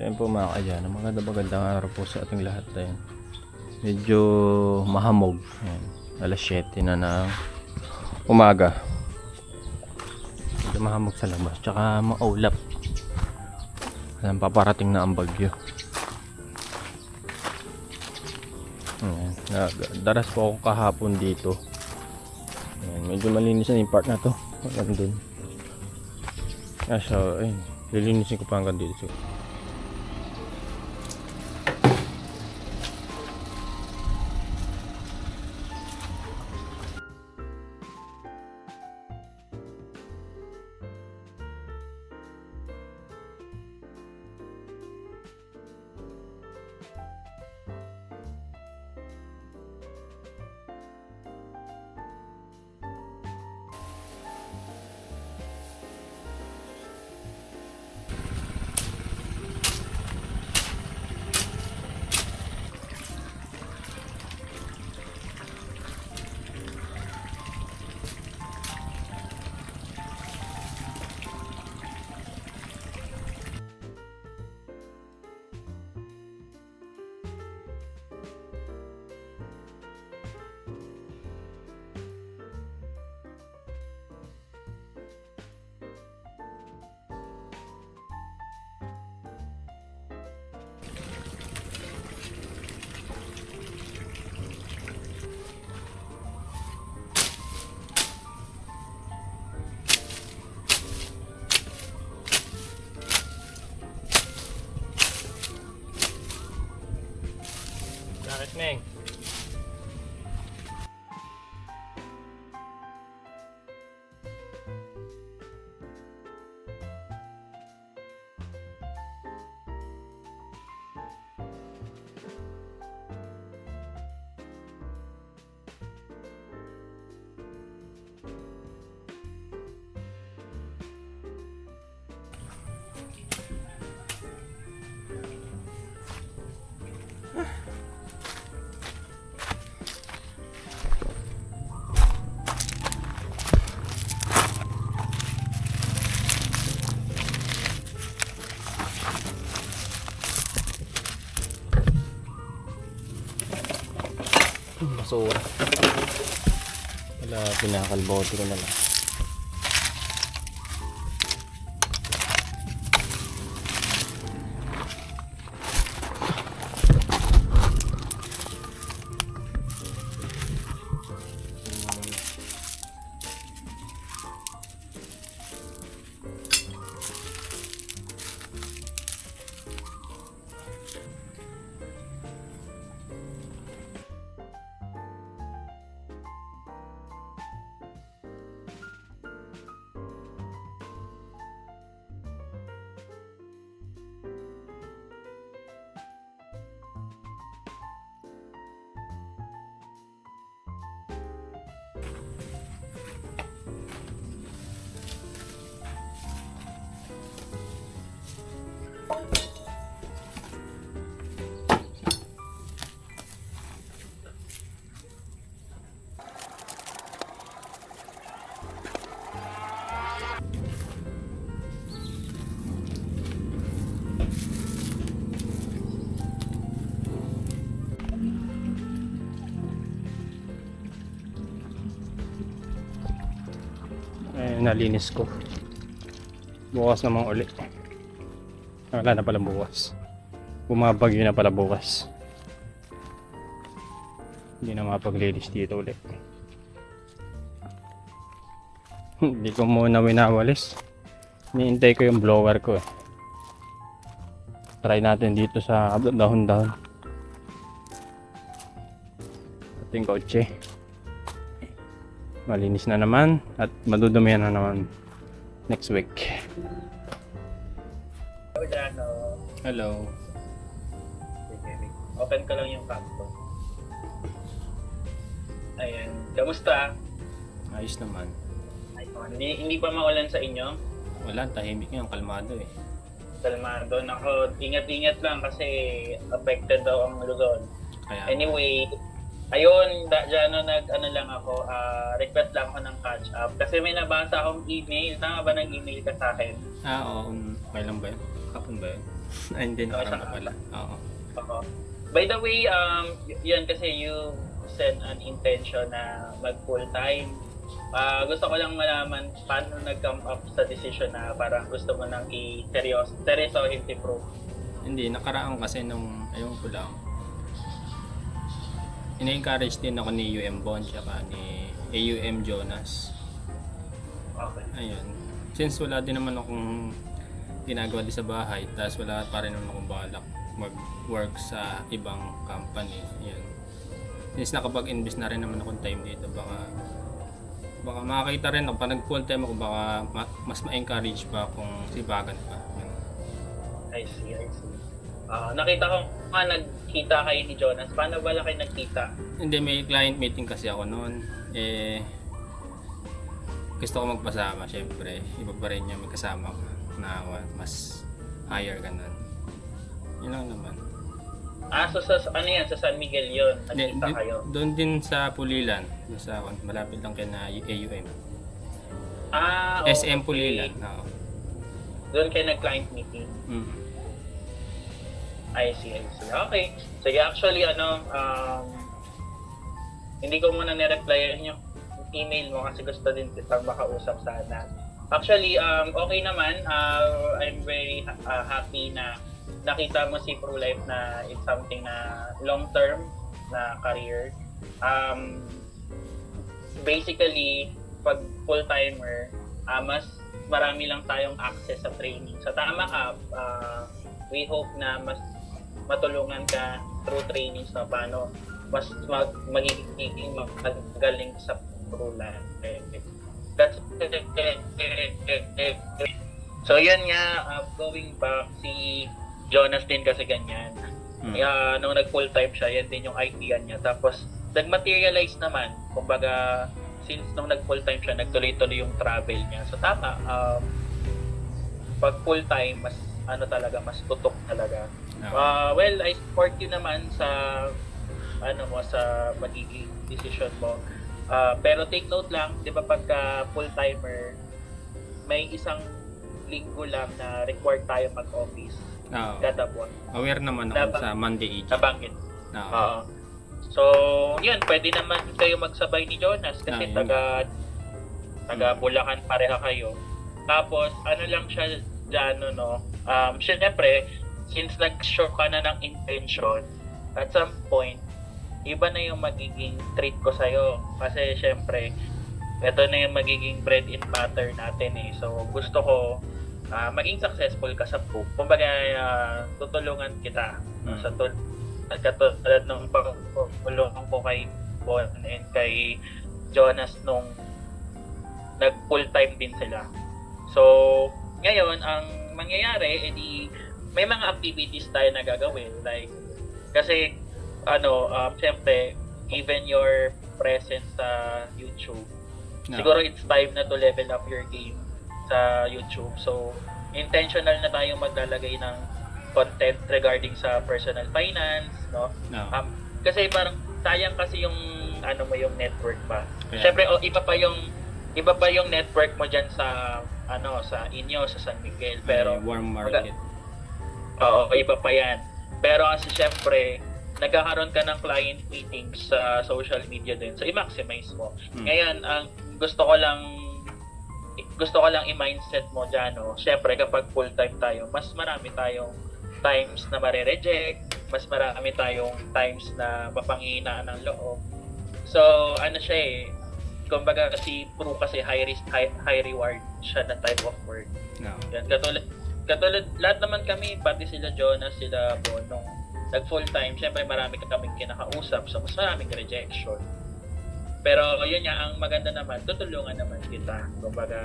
Ayan po mga kadyano, maganda magandang araw po sa ating lahat tayo. Medyo mahamog. Ayan, alas 7 na ng umaga. Medyo mahamog sa labas. Tsaka maulap. Ayan, paparating na ang bagyo. Ayan, daras po ako kahapon dito. Ayan, medyo malinis na yung part na to. Hanggang dun. Ah, so, ayun. Lilinisin ko pa hanggang dito. Bakit, Basura. Wala, pinakalbote ko na lang. Nalinis ko. Bukas naman uli. Wala na pala bukas. Bumabagyo na pala bukas. Hindi na mapaglinis dito uli. Hindi ko muna winawalis. Niintay ko yung blower ko eh. Try natin dito sa dahon-dahon. Ating kotse. Malinis na naman at madudumihan na naman next week. Ano, Hello. open ko lang yung kanto. Ayan. Kamusta? Ayos naman. Ayun. Hindi, hindi pa maulan sa inyo? Wala, tahimik nga, kalmado eh. Kalmado. Nako, ingat-ingat lang kasi affected daw ang Luzon. Kaya, Anyway, ayun, dyan, ano, nag, ano lang ako, ah, request lang ako ng catch up. Kasi may nabasa akong email. Tama ba nag-email ka sa akin? ah, oo, um, kailan ba yun? Kapon ba yun? Ay, hindi Oh, pa pala. Oo. Oo. By the way, um, y- yun kasi you sent an intention na mag full-time. Ah, gusto ko lang malaman paano nag-come up sa decision na parang gusto mo nang i-seryoso, seryosohin si Pro. Hindi, nakaraan kasi nung, ayun ko lang, ina-encourage din ako ni UM Bond tsaka ni AUM Jonas. Ayun. Since wala din naman akong ginagawa din sa bahay, tapos wala pa rin naman akong balak mag-work sa ibang company. Ayun. Since nakapag-invest na rin naman akong time dito, baka baka makakita rin ako, pag nag-full time ako, baka ma- mas ma-encourage pa kung sibagan pa. Yun. I see, I see. Ah, nakita ko nga nagkita kayo ni Jonas. Paano ba lang kayo nagkita? Hindi, may client meeting kasi ako noon. Eh, gusto ko magpasama, syempre. Iba pa rin yung may kasama ka na mas higher ka nun. Yun lang naman. Ah, so sa, ano yan? Sa San Miguel yun. Hindi, Nagkita di- kayo. doon din sa Pulilan. Sa, malapit lang kay na AUM. Ah, SM okay. Pulilan. Oo. Doon kayo nag-client meeting. Mm. I see, I see. Okay. Sige, actually, ano, um, hindi ko muna nireplyan yung email mo kasi gusto din kitang makausap sana. Actually, um, okay naman. Uh, I'm very uh, happy na nakita mo si Pro Life na it's something na long-term na career. Um, basically, pag full-timer, ah, mas marami lang tayong access sa training. So tama ka, ah, we hope na mas matulungan ka through trainings na paano mas mag, magiging magaling sa pro life. That's So yan nga, uh, going back, si Jonas din kasi ganyan. Mm. Kaya nung nag full time siya, yan din yung idea niya. Tapos nag-materialize naman, kumbaga since nung nag full time siya, nagtuloy-tuloy yung travel niya. So tama, um, pag full time, mas ano talaga, mas tutok talaga. Oo. Uh, well, I support you naman sa ano mo sa magiging decision mo. Ah, pero take note lang, 'di ba pagka full-timer, may isang linggo lang na required tayo mag-office Oo. kada buwan. Aware naman ako Dapat- sa Monday AG. Nabanggit. Oo. Oo. So, yun, pwede naman kayo magsabay ni Jonas kasi Ah, yun taga taga Bulacan pareha kayo. Tapos, ano lang siya dyan, no? Um, syempre, since nag-show ka na ng intention, at some point, iba na yung magiging treat ko sa'yo. Kasi, syempre, ito na yung magiging bread and butter natin eh. So, gusto ko ah, maging successful ka sa poop. Kumbaga, ah, tutulungan kita Mm. sa tul katulad ng pagtulungan ko kay Bon and kay Jonas nung nag full time din sila. So, ngayon, ang mangyayari, edi may mga activities tayo na gagawin. Like, kasi, ano, um, syempre, given your presence sa YouTube, No. siguro it's time na to level up your game sa YouTube. So, intentional na tayong maglalagay ng content regarding sa personal finance, no? No. Um, kasi parang sayang kasi yung ano mo yung network pa. Kaya- Syempre oh, iba pa yung iba pa yung network mo diyan sa ano sa inyo sa San Miguel pero May warm market. Oo, iba pa yan. Pero kasi syempre, nagkakaroon ka ng client meetings sa social media din. So, i-maximize mo. Mm. Ngayon, ang gusto ko lang gusto ko lang i-mindset mo dyan, no? Syempre, kapag full-time tayo, mas marami tayong times na mare-reject, mas marami tayong times na mapanghihinaan ng loob. So, ano siya eh, kumbaga si Pro kasi high risk, high, high reward siya na type of work. No. Yan, katulad, katulad, lahat naman kami, pati sila Jonas, sila Bon, nung nag full time, syempre marami ka kaming kinakausap, so mas maraming rejection. Pero yun nga, ang maganda naman, tutulungan naman kita. Kumbaga,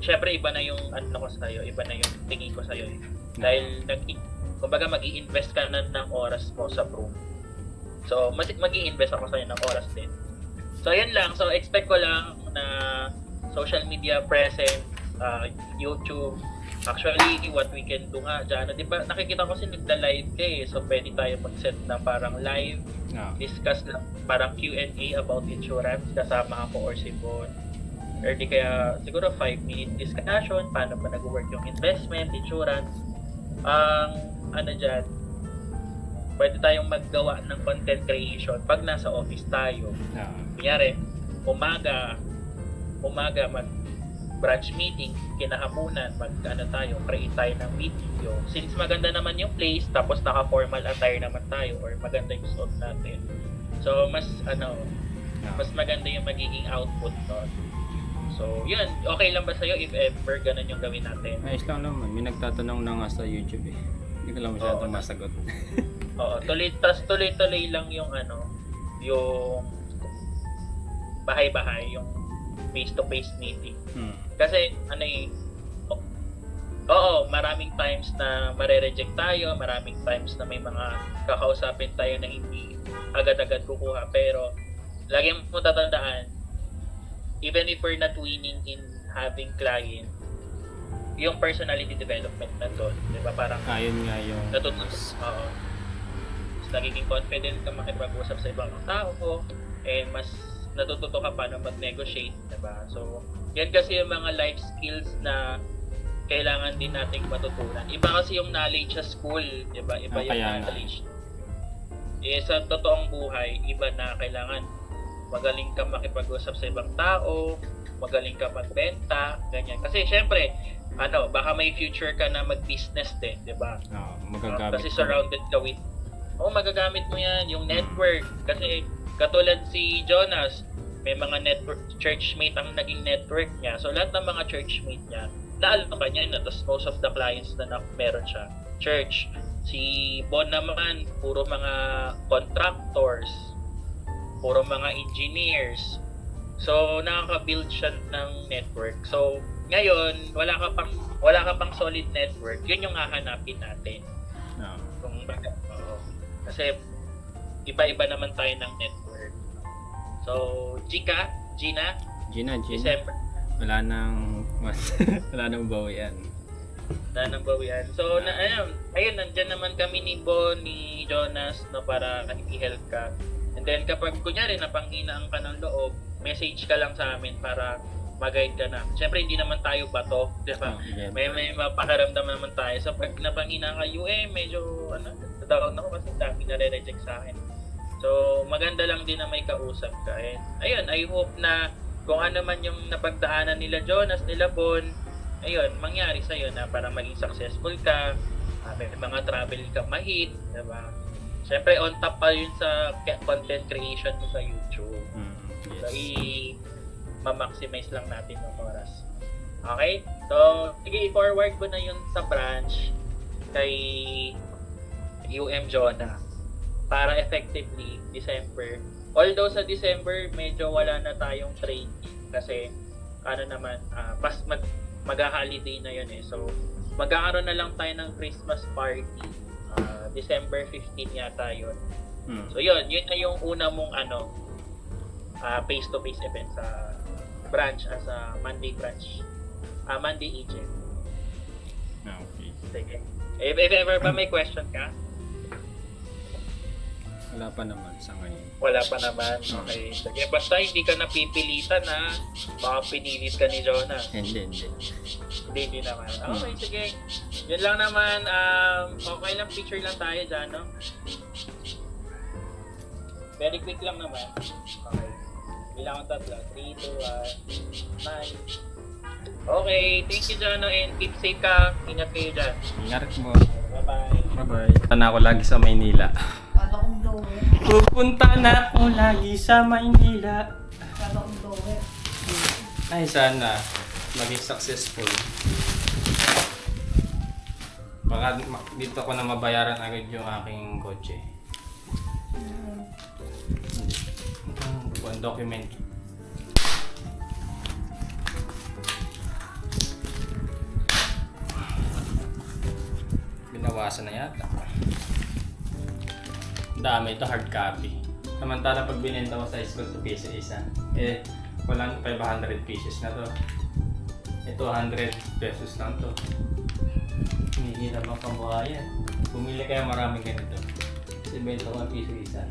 syempre iba na yung ano ko sa'yo, iba na yung tingin ko sa'yo. Eh. Dahil, nag, kumbaga mag invest ka na ng oras mo sa pro. So, mas, mag invest ako sa'yo ng oras din. So, yun lang. So, expect ko lang na social media presence, uh, YouTube, Actually, what we can do nga dyan, di ba, nakikita ko kasi nagda-live ka eh. So, pwede tayo mag-set na parang live, No. discuss na parang Q&A about insurance, kasama ako or si Bon. Or di kaya, siguro 5 minute discussion, paano ba nag-work yung investment, insurance. ang ano dyan, pwede tayong maggawa ng content creation pag nasa office tayo. Ah, Kunyari, umaga, umaga mag branch meeting, kinahamunan, mag ano tayo, create tayo ng video. Since maganda naman yung place, tapos naka-formal attire naman tayo or maganda yung suot natin. So, mas ano, ah. mas maganda yung magiging output nun. So, yun. Okay lang ba sa'yo if ever ganun yung gawin natin? Ayos lang naman. May nagtatanong na nga sa YouTube eh. Hindi ko lang masyadong Oo. masagot. Oo, tuloy, tas tuloy-tuloy lang yung ano, yung bahay-bahay, yung face-to-face meeting. Hmm. Kasi, ano eh, o- oo, maraming times na mare-reject tayo, maraming times na may mga kakausapin tayo na hindi agad-agad kukuha. Pero, lagi mo tatandaan, even if we're not winning in having client, yung personality development na doon, di ba? Parang Ayun nga yung... natutunan. Oo. Nagiging confident ka makipag-usap sa ibang tao and mas natututo ka paano mag-negotiate, diba? So, yan kasi yung mga life skills na kailangan din nating matutunan. Iba kasi yung knowledge sa school, diba? Iba Ah, yung knowledge. Eh, sa totoong buhay, iba na kailangan magaling ka makipag-usap sa ibang tao, magaling ka magbenta, ganyan. Kasi syempre, ano, baka may future ka na mag-business din, di ba? Ah, Uh, kasi ko. surrounded ka with Oo, magagamit mo yan, yung network. Kasi katulad si Jonas, may mga network, churchmate ang naging network niya. So lahat ng mga churchmate niya, naalam ka niya na. Tapos most of the clients na, na meron siya, church. Si Bon naman, puro mga contractors, puro mga engineers. So nakaka-build siya ng network. So ngayon, wala ka pang wala ka pang solid network. Yun yung hahanapin natin. Kasi iba-iba naman tayo ng network. So, Gika, Gina, Gina, Gina. December, Wala nang... Mas, wala nang bawian. na nang bawian. So, na, ayun, ayun, nandyan naman kami ni Bon, ni Jonas, no, para i-help ka. And then, kapag kunyari, napanghinaan ka ng loob, message ka lang sa amin para mag-guide ka na. Siyempre, hindi naman tayo bato, di ba? Ah, yeah. may may mapakaramdam naman tayo. So pag napangina ka, eh, medyo ano, down ako kasi dami na reject sa akin. So maganda lang din na may kausap ka. And ayun, I hope na kung ano man yung napagdaanan nila Jonas, nila Bon, ayun, mangyari sa'yo na para maging successful ka, ah, may mga travel ka mahit, diba? Siyempre, on top pa yun sa content creation mo sa YouTube. So, yes. i- ma-maximize lang natin yung oras. Okay? So, sige, i-forward ko na yun sa branch kay UM Jonah para effectively December. Although sa December, medyo wala na tayong training kasi ano naman, ah, pas mag mag-holiday na yun eh. So, magkakaroon na lang tayo ng Christmas party. Ah, December 15 yata yun. Hmm. So yun, yun na yung una mong ano ah, face-to-face event sa branch as a Monday branch. Ah, Monday agent. Okay. Sige. If, if ever ba may question ka? Wala pa naman sa ngayon. Wala pa naman. Okay. Sige, basta hindi ka napipilitan na baka pinilit ka ni Jonah. Hindi, hindi. Hindi, hindi naman. Okay, sige. Yun lang naman. Um, okay lang, picture lang tayo dyan, no? Very quick lang naman. Okay. Bilang ko tatlo. 3, 2, 1, 9. Okay, thank you, Jono, and keep safe ka. Ingat kayo dyan. Ingat mo. Bye-bye. Bye-bye. Punta na ako lagi sa Maynila. Pupunta na ako lagi sa Maynila. Ay, sana maging successful. Baka dito ko na mabayaran agad yung aking kotse. One document. Binawasan na yata. Ang Dami ito hard copy. Samantala pag binenta ko sa school to piso isa, eh walang 500 pieces na to. Ito 100 pesos lang to. Hindi na bang kabuhayan. Bumili kaya maraming ganito. Kasi benta ko ang piso isa.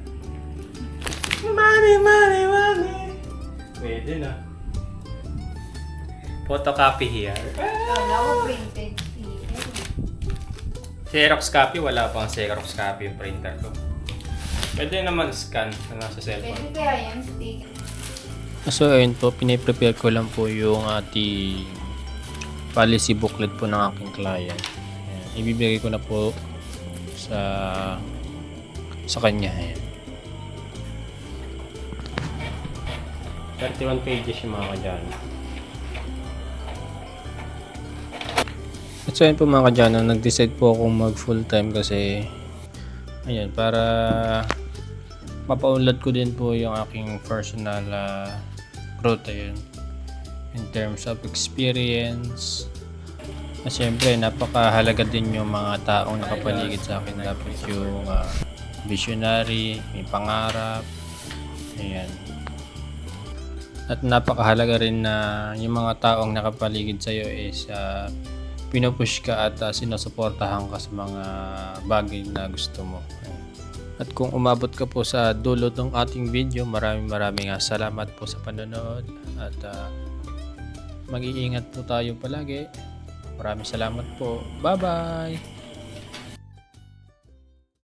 Money, money, money! Pwede na. Photocopy here. Kala ko printed. Xerox copy, wala pang Xerox copy yung printer ko. Pwede naman scan na nasa cellphone. Pwede kaya yan stick. So ayun po, piniprepare ko lang po yung ating policy booklet po ng aking client. Ayan. Ibibigay ko na po sa sa kanya. Ayan. 31 pages yung mga kadyan. At so yun po mga kadyan, nag-decide po akong mag full time kasi ayan, para mapaunlad ko din po yung aking personal ah, growth ayun in terms of experience at syempre napakahalaga din yung mga taong nakapaligid sa akin dapat yung ah, visionary may pangarap ayan at napakahalaga rin na yung mga taong nakapaligid sa iyo is ah, pinupush ka at uh, sinusuportahan ka sa mga bagay na gusto mo. Ayan. At kung umabot ka po sa dulo ng ating video, maraming maraming ah, salamat po sa panonood at ah, mag-iingat po tayo palagi. Maraming salamat po. Bye-bye!